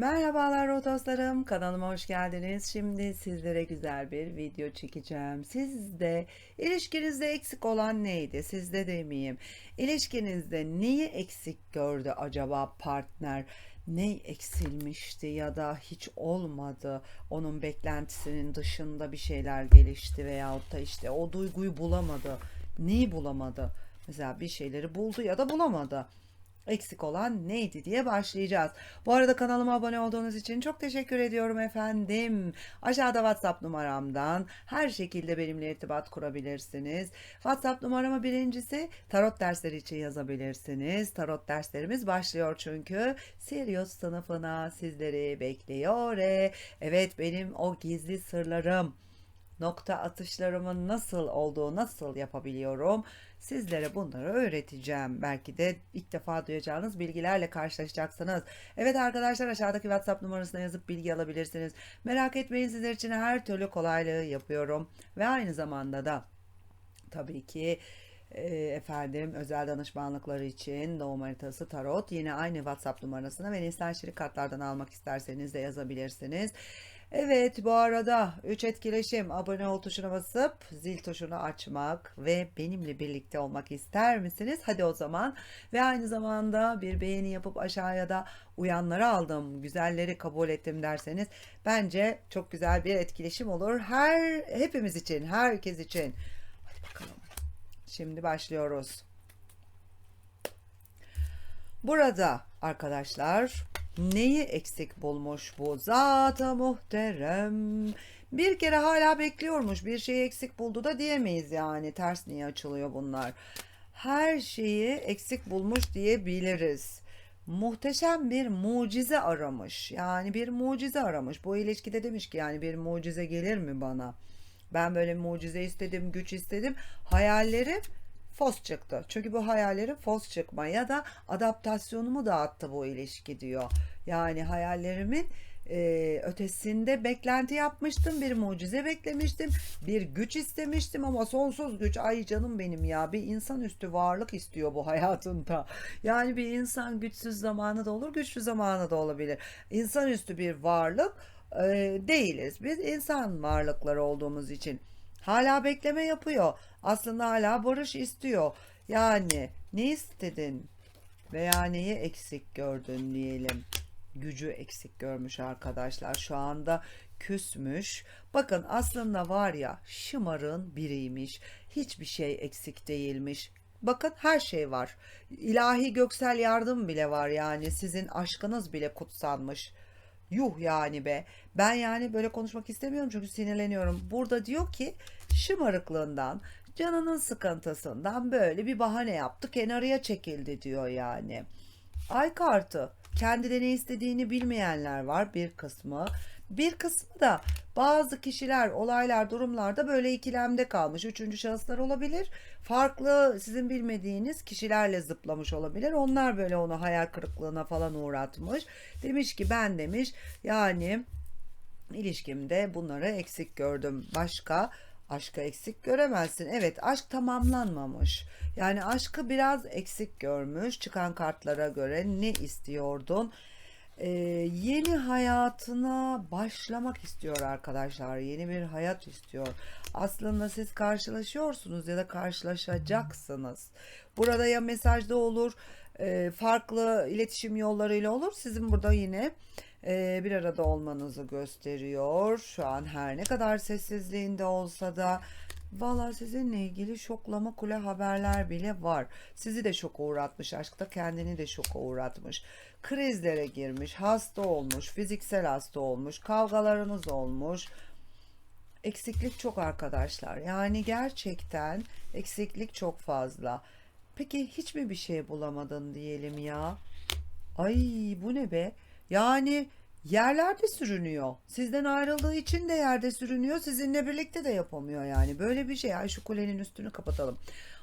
Merhabalar Rotoslarım, kanalıma hoş geldiniz. Şimdi sizlere güzel bir video çekeceğim. Sizde ilişkinizde eksik olan neydi? Sizde demeyeyim. İlişkinizde neyi eksik gördü acaba partner? Ne eksilmişti ya da hiç olmadı? Onun beklentisinin dışında bir şeyler gelişti veyahut da işte o duyguyu bulamadı. Neyi bulamadı? Mesela bir şeyleri buldu ya da bulamadı eksik olan neydi diye başlayacağız. Bu arada kanalıma abone olduğunuz için çok teşekkür ediyorum efendim. Aşağıda WhatsApp numaramdan her şekilde benimle irtibat kurabilirsiniz. WhatsApp numaramı birincisi tarot dersleri için yazabilirsiniz. Tarot derslerimiz başlıyor çünkü. Sirius sınıfına sizleri bekliyor. Evet benim o gizli sırlarım nokta atışlarımın nasıl olduğu, nasıl yapabiliyorum sizlere bunları öğreteceğim. Belki de ilk defa duyacağınız bilgilerle karşılaşacaksınız. Evet arkadaşlar aşağıdaki WhatsApp numarasına yazıp bilgi alabilirsiniz. Merak etmeyin sizler için her türlü kolaylığı yapıyorum. Ve aynı zamanda da tabii ki e, efendim özel danışmanlıkları için doğum haritası tarot yine aynı WhatsApp numarasına ve Nissan Şirik kartlardan almak isterseniz de yazabilirsiniz. Evet bu arada 3 etkileşim abone ol tuşuna basıp zil tuşunu açmak ve benimle birlikte olmak ister misiniz? Hadi o zaman ve aynı zamanda bir beğeni yapıp aşağıya da uyanları aldım güzelleri kabul ettim derseniz bence çok güzel bir etkileşim olur. Her hepimiz için herkes için. Hadi bakalım. Şimdi başlıyoruz. Burada arkadaşlar neyi eksik bulmuş bu zata muhterem? Bir kere hala bekliyormuş. Bir şeyi eksik buldu da diyemeyiz yani. Ters niye açılıyor bunlar? Her şeyi eksik bulmuş diyebiliriz. Muhteşem bir mucize aramış. Yani bir mucize aramış. Bu ilişkide demiş ki yani bir mucize gelir mi bana? Ben böyle mucize istedim, güç istedim. Hayallerim fos çıktı. Çünkü bu hayallerim fos çıkma ya da adaptasyonumu dağıttı bu ilişki diyor. Yani hayallerimin e, ötesinde beklenti yapmıştım. Bir mucize beklemiştim. Bir güç istemiştim ama sonsuz güç. Ay canım benim ya. Bir insanüstü varlık istiyor bu hayatında. Yani bir insan güçsüz zamanı da olur, güçlü zamanı da olabilir. İnsanüstü bir varlık e, değiliz. Biz insan varlıkları olduğumuz için. Hala bekleme yapıyor. Aslında hala barış istiyor. Yani ne istedin veya neyi eksik gördün diyelim. Gücü eksik görmüş arkadaşlar. Şu anda küsmüş. Bakın aslında var ya şımarın biriymiş. Hiçbir şey eksik değilmiş. Bakın her şey var. İlahi göksel yardım bile var yani. Sizin aşkınız bile kutsanmış. Yuh yani be. Ben yani böyle konuşmak istemiyorum çünkü sinirleniyorum. Burada diyor ki şımarıklığından, canının sıkıntısından böyle bir bahane yaptı, kenarıya çekildi diyor yani. Ay kartı. Kendi ne istediğini bilmeyenler var bir kısmı. Bir kısmı da bazı kişiler, olaylar, durumlarda böyle ikilemde kalmış. Üçüncü şahıslar olabilir. Farklı sizin bilmediğiniz kişilerle zıplamış olabilir. Onlar böyle onu hayal kırıklığına falan uğratmış. Demiş ki ben demiş yani ilişkimde bunları eksik gördüm. Başka aşkı eksik göremezsin. Evet aşk tamamlanmamış. Yani aşkı biraz eksik görmüş. Çıkan kartlara göre ne istiyordun? Ee, yeni hayatına başlamak istiyor arkadaşlar. Yeni bir hayat istiyor. Aslında siz karşılaşıyorsunuz ya da karşılaşacaksınız. Burada ya mesajda olur, e, farklı iletişim yollarıyla olur. Sizin burada yine e, bir arada olmanızı gösteriyor. Şu an her ne kadar sessizliğinde olsa da Valla sizinle ilgili şoklama kule haberler bile var. Sizi de şoka uğratmış, aşkta kendini de şoka uğratmış. Krizlere girmiş, hasta olmuş, fiziksel hasta olmuş, kavgalarınız olmuş. Eksiklik çok arkadaşlar. Yani gerçekten eksiklik çok fazla. Peki hiç mi bir şey bulamadın diyelim ya? Ay bu ne be? Yani yerlerde sürünüyor. Sizden ayrıldığı için de yerde sürünüyor. Sizinle birlikte de yapamıyor yani. Böyle bir şey. Ay şu kulenin üstünü kapatalım.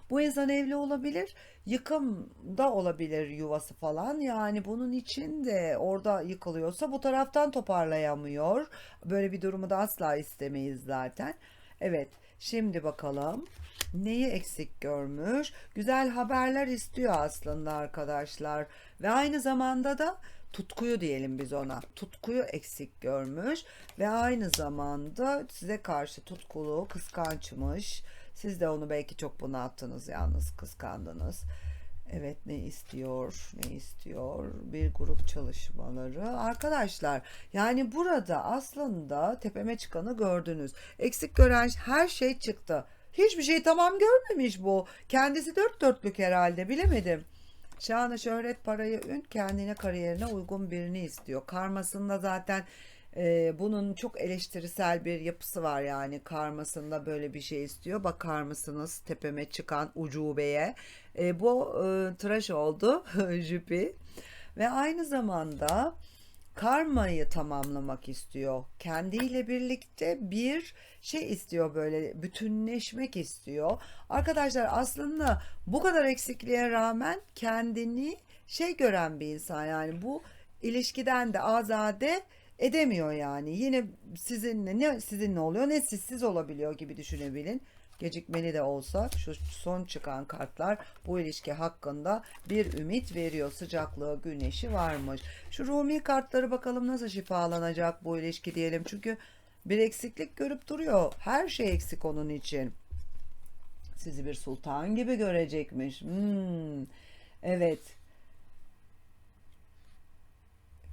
Bu insan evli olabilir, yıkımda olabilir yuvası falan. Yani bunun için de orada yıkılıyorsa bu taraftan toparlayamıyor. Böyle bir durumu da asla istemeyiz zaten. Evet, şimdi bakalım neyi eksik görmüş? Güzel haberler istiyor aslında arkadaşlar. Ve aynı zamanda da tutkuyu diyelim biz ona. Tutkuyu eksik görmüş ve aynı zamanda size karşı tutkulu, kıskançmış. Siz de onu belki çok bunalttınız yalnız kıskandınız. Evet ne istiyor? Ne istiyor? Bir grup çalışmaları. Arkadaşlar yani burada aslında tepeme çıkanı gördünüz. Eksik gören her şey çıktı. Hiçbir şey tamam görmemiş bu. Kendisi dört dörtlük herhalde bilemedim. Şanı şöhret parayı ün kendine kariyerine uygun birini istiyor. Karmasında zaten e, bunun çok eleştirisel bir yapısı var yani karmasında böyle bir şey istiyor. Bakar mısınız tepeme çıkan ucubeye. E, bu e, tıraş oldu jüpi ve aynı zamanda karmayı tamamlamak istiyor. Kendiyle birlikte bir şey istiyor böyle bütünleşmek istiyor. Arkadaşlar aslında bu kadar eksikliğe rağmen kendini şey gören bir insan yani bu ilişkiden de azade edemiyor yani. Yine sizinle ne sizinle oluyor ne sizsiz olabiliyor gibi düşünebilin. Gecikmeli de olsa şu son çıkan kartlar bu ilişki hakkında bir ümit veriyor. Sıcaklığı, güneşi varmış. Şu Rumi kartları bakalım nasıl şifalanacak bu ilişki diyelim. Çünkü bir eksiklik görüp duruyor. Her şey eksik onun için. Sizi bir sultan gibi görecekmiş. Hmm. Evet.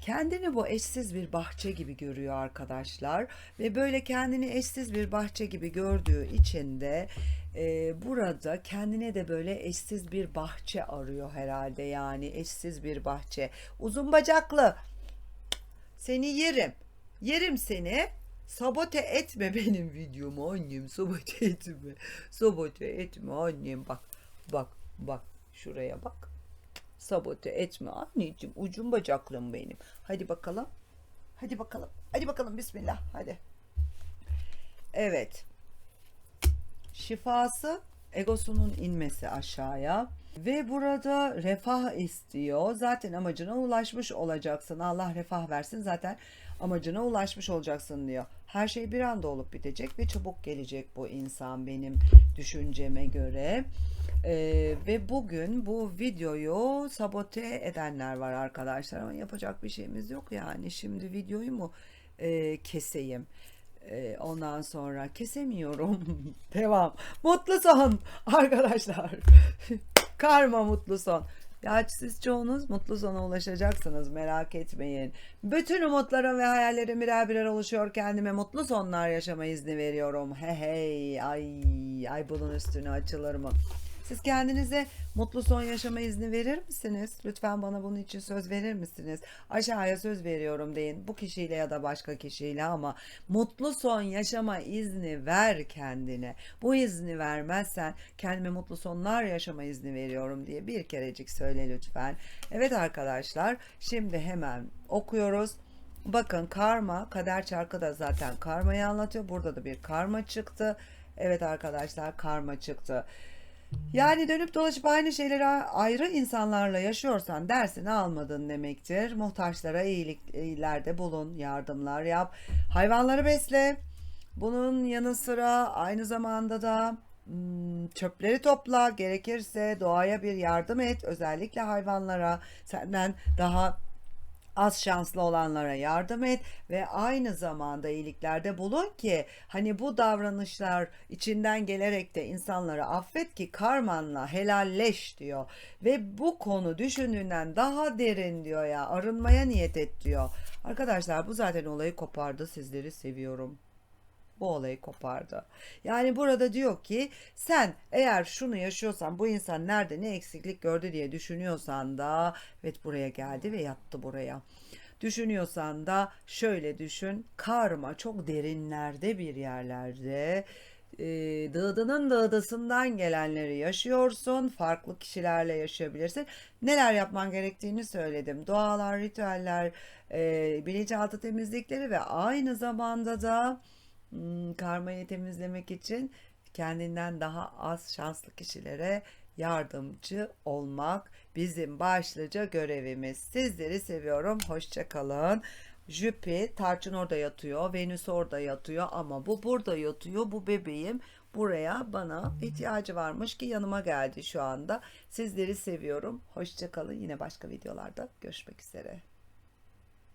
Kendini bu eşsiz bir bahçe gibi görüyor arkadaşlar. Ve böyle kendini eşsiz bir bahçe gibi gördüğü için de e, burada kendine de böyle eşsiz bir bahçe arıyor herhalde. Yani eşsiz bir bahçe. Uzun bacaklı. Seni yerim. Yerim seni. Sabote etme benim videomu annem. Sabote etme. Sabote etme annem. Bak bak bak. Şuraya bak sabote etme anneciğim ucun bacaklım benim. Hadi bakalım. Hadi bakalım. Hadi bakalım bismillah hadi. Evet. Şifası egosunun inmesi aşağıya ve burada refah istiyor. Zaten amacına ulaşmış olacaksın. Allah refah versin. Zaten amacına ulaşmış olacaksın diyor. Her şey bir anda olup bitecek ve çabuk gelecek bu insan benim düşünceme göre. Ee, ve bugün bu videoyu sabote edenler var arkadaşlar ama yapacak bir şeyimiz yok yani. Şimdi videoyu mu e, keseyim? E, ondan sonra kesemiyorum. Devam. Mutlu son arkadaşlar. Karma mutlu son. Ya siz çoğunuz mutlu sona ulaşacaksınız merak etmeyin. Bütün umutlarım ve hayallerim birer birer oluşuyor. Kendime mutlu sonlar yaşama izni veriyorum. Hey hey ay ay bunun üstüne açılır mı? Siz kendinize mutlu son yaşama izni verir misiniz? Lütfen bana bunun için söz verir misiniz? Aşağıya söz veriyorum deyin. Bu kişiyle ya da başka kişiyle ama mutlu son yaşama izni ver kendine. Bu izni vermezsen kendime mutlu sonlar yaşama izni veriyorum diye bir kerecik söyle lütfen. Evet arkadaşlar şimdi hemen okuyoruz. Bakın karma, kader çarkı da zaten karmayı anlatıyor. Burada da bir karma çıktı. Evet arkadaşlar karma çıktı. Yani dönüp dolaşıp aynı şeyleri ayrı insanlarla yaşıyorsan dersini almadın demektir. Muhtaçlara iyiliklerde bulun, yardımlar yap. Hayvanları besle. Bunun yanı sıra aynı zamanda da hmm, çöpleri topla. Gerekirse doğaya bir yardım et. Özellikle hayvanlara senden daha az şanslı olanlara yardım et ve aynı zamanda iyiliklerde bulun ki hani bu davranışlar içinden gelerek de insanları affet ki karmanla helalleş diyor. Ve bu konu düşündüğünden daha derin diyor ya arınmaya niyet et diyor. Arkadaşlar bu zaten olayı kopardı. Sizleri seviyorum bu olayı kopardı. Yani burada diyor ki sen eğer şunu yaşıyorsan bu insan nerede ne eksiklik gördü diye düşünüyorsan da evet buraya geldi ve yattı buraya. Düşünüyorsan da şöyle düşün karma çok derinlerde bir yerlerde e, dağdının dağdasından gelenleri yaşıyorsun. Farklı kişilerle yaşayabilirsin. Neler yapman gerektiğini söyledim. Dualar, ritüeller, e, bilinçaltı temizlikleri ve aynı zamanda da karmayı temizlemek için kendinden daha az şanslı kişilere yardımcı olmak bizim başlıca görevimiz. Sizleri seviyorum. Hoşçakalın. Jüpi, Tarçın orada yatıyor, Venüs orada yatıyor ama bu burada yatıyor. Bu bebeğim buraya bana ihtiyacı varmış ki yanıma geldi şu anda. Sizleri seviyorum. Hoşçakalın. Yine başka videolarda görüşmek üzere.